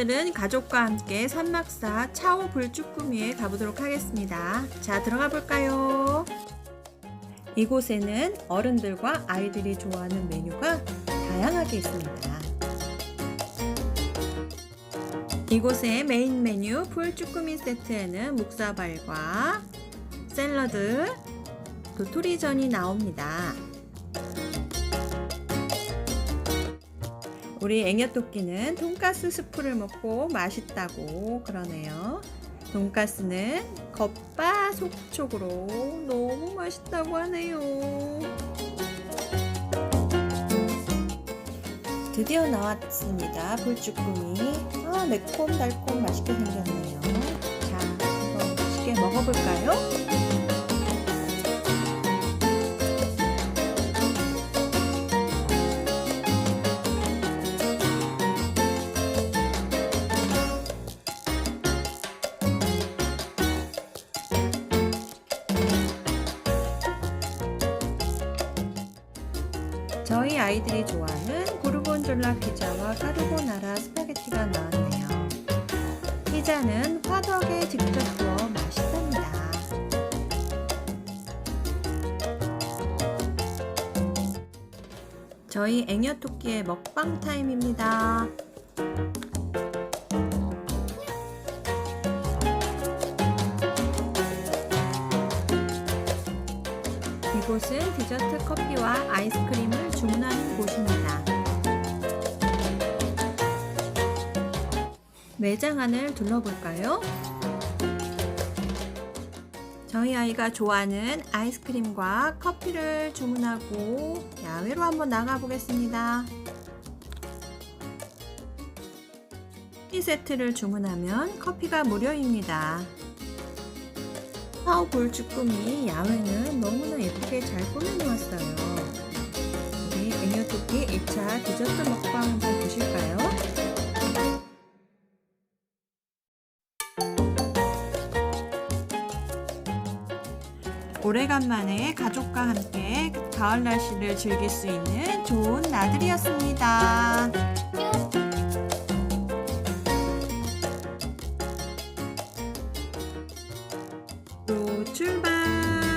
오늘은 가족과 함께 산막사 차오 불쭈꾸미에 가보도록 하겠습니다. 자, 들어가 볼까요? 이곳에는 어른들과 아이들이 좋아하는 메뉴가 다양하게 있습니다. 이곳의 메인 메뉴 불쭈꾸미 세트에는 묵사발과 샐러드, 도토리전이 나옵니다. 우리 앵여토끼는 돈가스 스프를 먹고 맛있다고 그러네요. 돈가스는 겉바 속촉으로 너무 맛있다고 하네요. 드디어 나왔습니다. 불쭈꾸미. 아, 매콤달콤 맛있게 생겼네요. 자, 한번 맛있게 먹어볼까요? 저희 아이들이 좋아하는 고르곤졸라 피자와 까르보나라 스파게티가 나왔네요. 피자는 화덕에 직접 구워 맛있답니다. 저희 앵여토끼의 먹방 타임입니다. 이곳은 디저트 커피와 아이스크림을 주문하는 곳입니다. 매장 안을 둘러볼까요? 저희 아이가 좋아하는 아이스크림과 커피를 주문하고 야외로 한번 나가 보겠습니다. 이 세트를 주문하면 커피가 무료입니다. 파워 볼쭈꾸미 야외는 너무 잘 꾸며놓았어요. 우리 애니어토끼 1차 디저트 먹방 한번 보실까요? 오래간만에 가족과 함께 가을 날씨를 즐길 수 있는 좋은 나들이였습니다. 또 출발!